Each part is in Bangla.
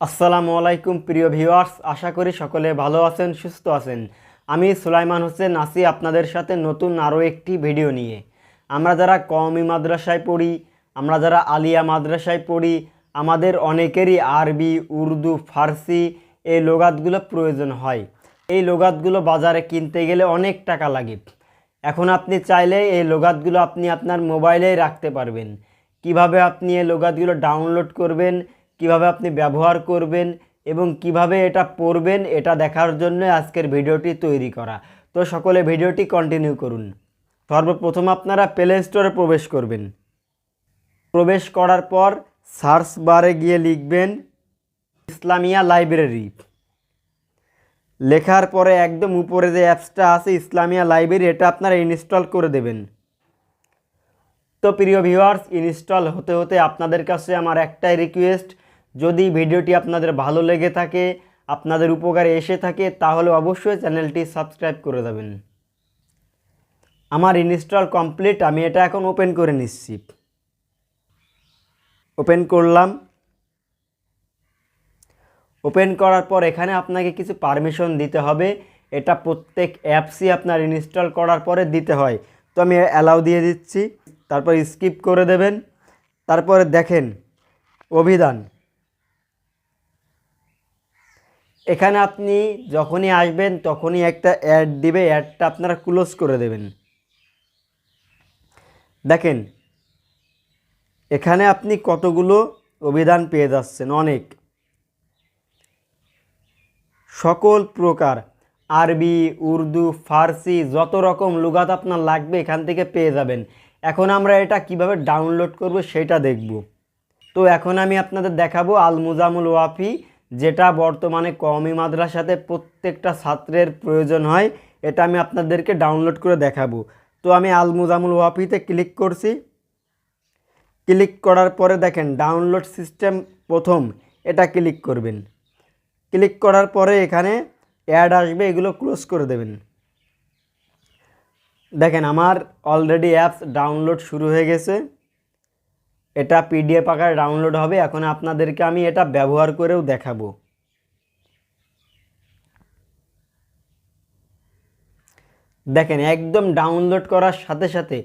আসসালামু আলাইকুম, প্রিয় ভিউয়ার্স। আশা করি সকলে ভালো আছেন, সুস্থ আছেন। আমি সুলাইমান হোসেন আসি আপনাদের সাথে নতুন আরও একটি ভিডিও নিয়ে। আমরা যারা কওমি মাদ্রাসায় পড়ি, আমরা যারা আলিয়া মাদ্রাসায় পড়ি, আমাদের অনেকেরই আরবি, উর্দু, ফার্সি এই লোগাতগুলো প্রয়োজন হয়। এই লোগাতগুলো বাজারে কিনতে গেলে অনেক টাকা লাগে। এখন আপনি চাইলে এই লোগাতগুলো আপনি আপনার মোবাইলেই রাখতে পারবেন। কীভাবে আপনি এই লোগাতগুলো ডাউনলোড করবেন কীভাবে আপনি ব্যবহার করবেন এবং কীভাবে এটা পড়বেন এটা দেখার জন্য আজকের ভিডিওটি তৈরি করা। তো সকলে ভিডিওটি কন্টিনিউ করুন। সর্বপ্রথম আপনারা প্লে স্টোরে প্রবেশ করবেন। প্রবেশ করার পর সার্চ বারে গিয়ে লিখবেন ইসলামিয়া লাইব্রেরি। লেখার পরে একদম উপরে যে অ্যাপসটা আছে ইসলামিয়া লাইব্রেরি, এটা আপনারা ইনস্টল করে দেবেন। তো প্রিয় ভিউয়ার্স ইনস্টল হতে হতে আপনাদের কাছে আমার একটাই রিকোয়েস্ট যদি ভিডিওটি আপনাদের ভালো লেগে থাকে, আপনাদের উপকারে এসে থাকে, তাহলে অবশ্যই চ্যানেলটি সাবস্ক্রাইব করে দেবেন। আমার ইনস্টল কমপ্লিট, আমি এটা এখন ওপেন করে নিচ্ছি। ওপেন করলাম। ওপেন করার পর এখানে আপনাকে কিছু পারমিশন দিতে হবে। এটা প্রত্যেক অ্যাপসই আপনার ইনস্টল করার পরে দিতে হয়। তো আমি অ্যালাউ দিয়ে দিচ্ছি। তারপর স্কিপ করে দেবেন। তারপরে দেখেন, অভিধান। এখানে আপনি যখনই আসবেন, তখনই একটা অ্যাড দিবে অ্যাডটা আপনারা ক্লোজ করে দেবেন। দেখেন, এখানে আপনি কতগুলো অভিধান পেয়ে যাচ্ছেন, অনেক। সকল প্রকার, আরবি, উর্দু, ফার্সি, যত রকম লুগাত আপনার লাগবে এখান থেকে পেয়ে যাবেন। এখন আমরা এটা কীভাবে ডাউনলোড করব সেটা দেখব। তো এখন আমি আপনাদের দেখাবো আল মুজামুল ওয়াফি যেটা বর্তমানে কওমি মাদ্রাসাতে প্রত্যেকটা ছাত্রের প্রয়োজন হয়, এটা আমি আপনাদেরকে ডাউনলোড করে দেখাবো। তো আমি আল মুজামুল ওয়াফিতে ক্লিক করছি। ক্লিক করার পরে দেখেন ডাউনলোড সিস্টেম প্রথম, এটা ক্লিক করবেন। ক্লিক করার পরে এখানে অ্যাড আসবে, এগুলো ক্লোজ করে দেবেন। দেখেন, আমার অলরেডি অ্যাপস ডাউনলোড শুরু হয়ে গেছে। এটা পিডিএফ আকারে ডাউনলোড হবে, এখন আপনাদেরকে আমি এটা ব্যবহার করেও দেখাবো। দেখেন, একদম ডাউনলোড করার সাথে সাথে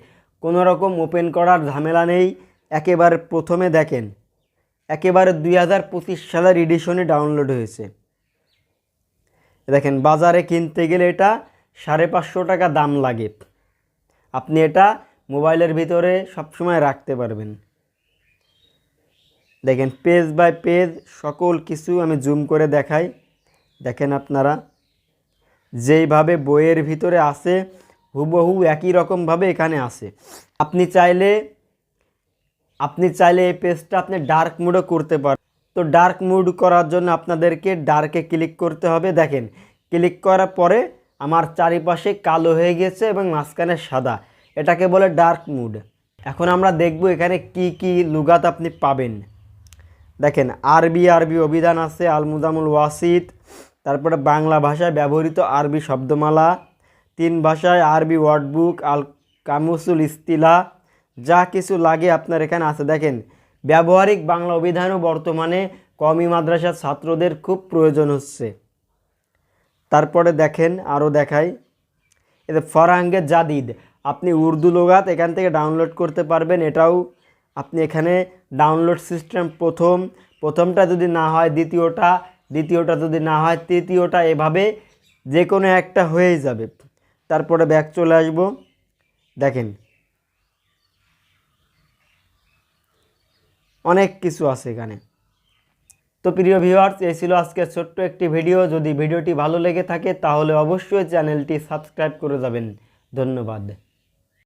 কোনো রকম ওপেন করার ঝামেলা নেই, একেবারে প্রথমে দেখেন, একেবারে দুই হাজার পঁচিশ সালের এডিশনে ডাউনলোড হয়েছে। দেখেন, বাজারে কিনতে গেলে এটা সাড়ে পাঁচশো টাকা দাম লাগে। আপনি এটা মোবাইলের ভিতরে সবসময় রাখতে পারবেন। দেখেন পেজ বাই পেজ সকল কিছু আমি জুম করে দেখাই। দেখেন আপনারা, যেইভাবে বইয়ের ভিতরে আছে, হুবহু একই রকমভাবে এখানে আছে। আপনি চাইলে আপনি চাইলে এই পেজটা আপনি ডার্ক মুডও করতে পারেন তো ডার্ক মুড করার জন্য আপনাদেরকে ডার্কে ক্লিক করতে হবে। দেখেন ক্লিক করার পরে আমার চারিপাশে কালো হয়ে গেছে এবং মাঝখানে সাদা। এটাকে বলে ডার্ক মুড এখন আমরা দেখব এখানে কি কি লুগাত আপনি পাবেন। দেখেন, আরবি আরবি অভিধান আছে আল মুজামুল ওয়াসিদ তারপরে বাংলা ভাষায় ব্যবহৃত আরবি শব্দমালা, তিন ভাষায় আরবি ওয়ার্ডবুক আল কামুসুল ইস্তিলা, যা কিছু লাগে আপনার এখানে আছে। দেখেন, ব্যবহারিক বাংলা অভিধানও বর্তমানে কমি মাদ্রাসার ছাত্রদের খুব প্রয়োজন হচ্ছে। তারপরে দেখেন, আরও দেখাই। এতে ফরহাঙ্গে জাদিদ, আপনি উর্দু লোগাত এখান থেকে ডাউনলোড করতে পারবেন, এটাও আপনি এখানে ডাউনলোড সিস্টেম প্রথম, প্রথমটা যদি না হয় দ্বিতীয়টা দ্বিতীয়টা যদি না হয় তৃতীয়টা, এভাবে যে কোনো একটা হয়েই যাবে। তারপরে ব্যাক চলে আসব। দেখেন। অনেক কিছু আছে এখানে। তো প্রিয় ভিউয়ার্স এই ছিল আজকের ছোট্ট একটি ভিডিও যদি ভিডিওটি ভালো লেগে থাকে, তাহলে অবশ্যই চ্যানেলটি সাবস্ক্রাইব করে যাবেন। ধন্যবাদ।